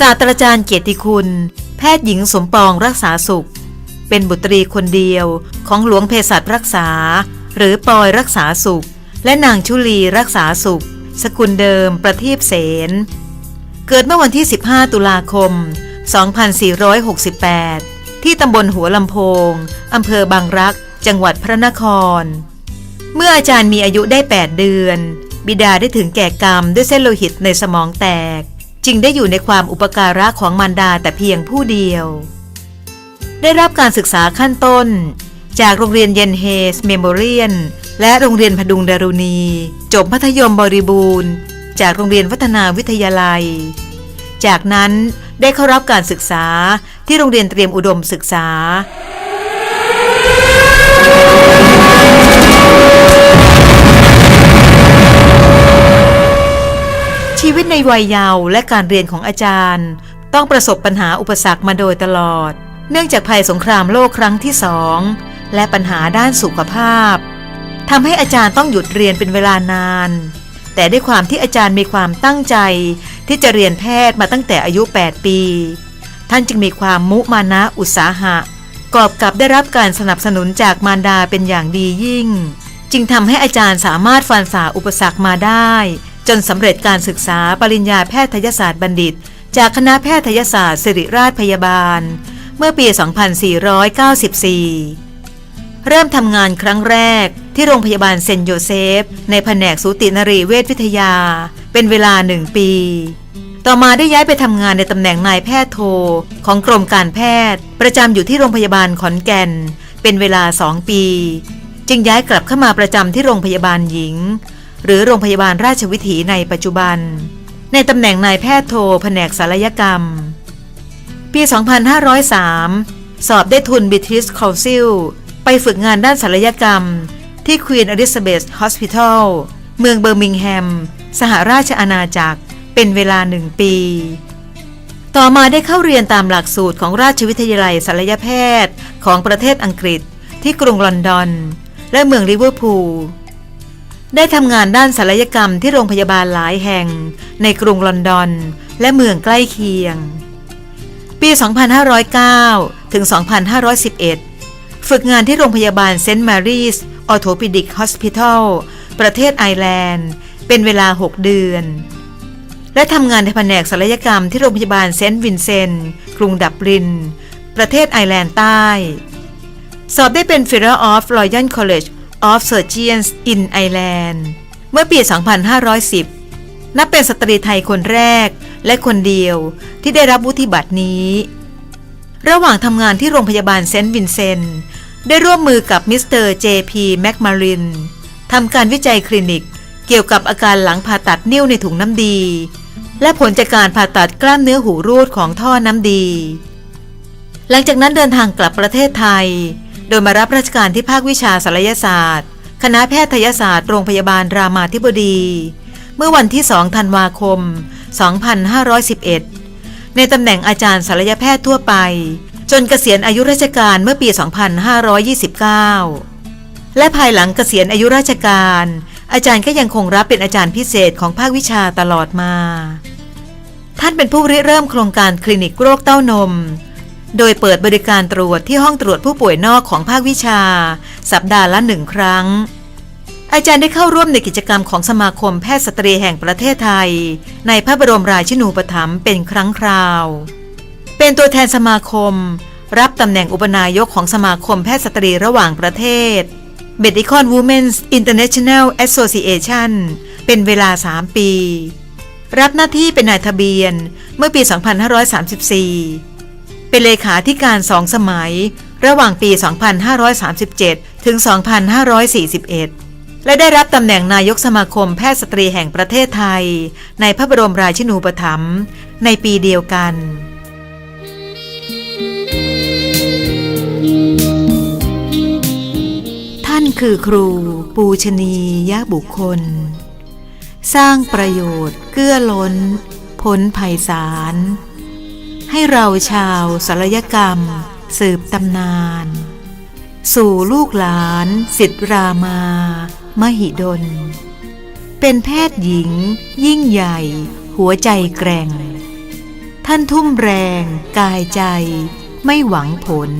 ศาสตราจารย์เกียรติคุณ แพทย์หญิงสมปองรักษาสุข เป็นบุตรีคนเดียวของหลวงเภสัชรักษา หรือปอยรักษาสุข และนางชุลีรักษาสุข สกุลเดิมประทีปเสนเกิดเมื่อวันที่ 15 ตุลาคม 2468 ที่ตำบลหัวลำโพงอำเภอบางรัก จังหวัดพระนคร เมื่ออาจารย์มีอายุได้ 8 เดือน บิดาได้ถึงแก่กรรมด้วยเส้นโลหิตในสมองแตก จึงได้อยู่ในความอุปการะของมารดาแต่เพียงผู้เดียว ได้รับการศึกษาขั้นต้น จากโรงเรียนเยนเฮสเมโมเรียน และโรงเรียนพดุงดารุณี จบมัธยมบริบูรณ์ จากโรงเรียนวัฒนาวิทยาลัย จากนั้นได้เข้ารับการศึกษาที่โรงเรียนเตรียมอุดมศึกษา ชีวิตในวัยเยาว์และการเรียนของอาจารย์ ต้องประสบปัญหาอุปสรรคมาโดยตลอด เนื่องจากภัยสงครามโลกครั้งที่สองและปัญหาด้านสุขภาพทำให้อาจารย์ต้องหยุดเรียนเป็นเวลานาน แต่ด้วยความที่อาจารย์มีความตั้งใจ ที่จะเรียนแพทย์มาตั้งแต่อายุ 8 ปี ท่านจึงมีความมุมานะอุตสาหะ กอบกับได้รับการสนับสนุนจากมารดาเป็นอย่างดียิ่ง จึงทำให้อาจารย์สามารถฟันฝ่าอุปสรรคมาได้ จนสำเร็จการศึกษาปริญญาแพทยศาสตร์บัณฑิต จากคณะแพทยศาสตร์ศิริราชพยาบาล เมื่อปี 2494 เริ่มทำงานครั้งแรกที่โรงพยาบาลเซนโยเซฟ ในแผนกสูตินรีเวชวิทยา เป็นเวลาหนึ่งปี ต่อมาได้ย้ายไปทำงานในตำแหน่งนายแพทย์โท ของกรมการแพทย์ ประจำอยู่ที่โรงพยาบาลขอนแก่น เป็นเวลาสองปี จึงย้ายกลับเข้ามาประจำที่โรงพยาบาลหญิง หรือโรงพยาบาลราชวิถีในปัจจุบัน ในตำแหน่งนายแพทย์โทแผนกศัลยกรรม ปี 2503 สอบได้ทุน British Council ไปฝึกงานด้านศัลยกรรม ที่ Queen Elizabeth Hospital เมืองเบอร์มิงแฮม สหราชอาณาจักร เป็นเวลาหนึ่งปี ต่อมาได้เข้าเรียนตามหลักสูตรของราชวิทยาลัยศัลยแพทย์ของประเทศอังกฤษที่กรุงลอนดอน และเมืองลิเวอร์พูล ได้ทำงานด้านศัลยกรรมที่โรงพยาบาลหลายแห่ง ในกรุงลอนดอน และเมืองใกล้เคียง ปี 2509 ถึง 2511 ฝึกงานที่โรงพยาบาลเซนต์มารีสออโทปิดิกฮอสพิทอลประเทศไอร์แลนด์ เป็นเวลา 6 เดือน และทำงานในแผนกศัลยกรรมที่โรงพยาบาลเซนต์วินเซนต์กรุงดับลิน ประเทศไอร์แลนด์ใต้ สอบได้เป็น Fellow of Royal College of Surgeons in Ireland เมื่อปี 2510 นับเป็นสตรีไทยคนแรกและคนเดียวที่ได้รับวุฒิบัตรนี้ ระหว่างทำงานที่โรงพยาบาลเซนต์วินเซนต์ได้ร่วมมือกับมิสเตอร์เจพีแมคมารินทำการวิจัยคลินิกเกี่ยวกับอาการหลังผ่าตัดนิ้วในถุงน้ำดี และผลจากการผ่าตัดกล้ามเนื้อหูรูดของท่อน้ำดี หลังจากนั้นเดินทางกลับประเทศไทย โดยมารับราชการที่ภาควิชาศัลยศาสตร์ คณะแพทยศาสตร์โรงพยาบาลรามาธิบดี เมื่อวันที่ 2 ธันวาคม 2511 ในตำแหน่งอาจารย์ศัลยแพทย์ทั่วไป จนเกษียณอายุราชการเมื่อปี 2529 และภายหลังเกษียณอายุราชการ อาจารย์ก็ยังคงรับเป็นอาจารย์พิเศษของภาควิชาตลอดมา ท่านเป็นผู้ริเริ่มโครงการคลินิกโรคเต้านม โดยเปิดบริการตรวจที่ห้องตรวจผู้ป่วยนอกของภาควิชา สัปดาห์ละหนึ่งครั้ง อาจารย์ได้เข้าร่วมในกิจกรรมของสมาคมแพทย์สตรีแห่งประเทศไทย ในพระบรมราชินูปถัมภ์เป็นครั้งคราว เป็นตัวแทนสมาคม รับตำแหน่งอุปนายกของสมาคมแพทย์สตรีระหว่างประเทศ Medical Women's International Association เป็นเวลา 3 ปี รับหน้าที่เป็นนายทะเบียนเมื่อปี 2534 เป็นเลขาธิการสองสมัย ระหว่างปี 2537 ถึง 2541 และได้รับตำแหน่งนายกสมาคมแพทย์สตรีแห่งประเทศไทย ในพระบรมราชินูปถัมภ์ในปีเดียวกันท่านคือครูปูชนียบุคคล สร้างประโยชน์เกื้อล้นพ้นภัยสาร ให้เราชาวศัลยกรรม สืบตำนาน สู่ลูกหลานสิทธรามา มหิดล เป็นแพทย์หญิง ยิ่งใหญ่ หัวใจแกร่ง ท่านทุ่มแรง กายใจ ไม่หวังผล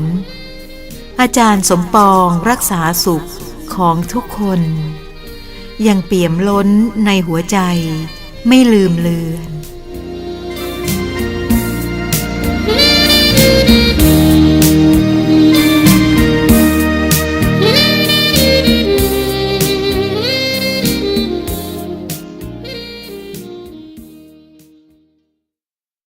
อาจารย์สมปองรักษาสุขของทุกคน ยังเปี่ยมล้นในหัวใจ ไม่ลืมเลือน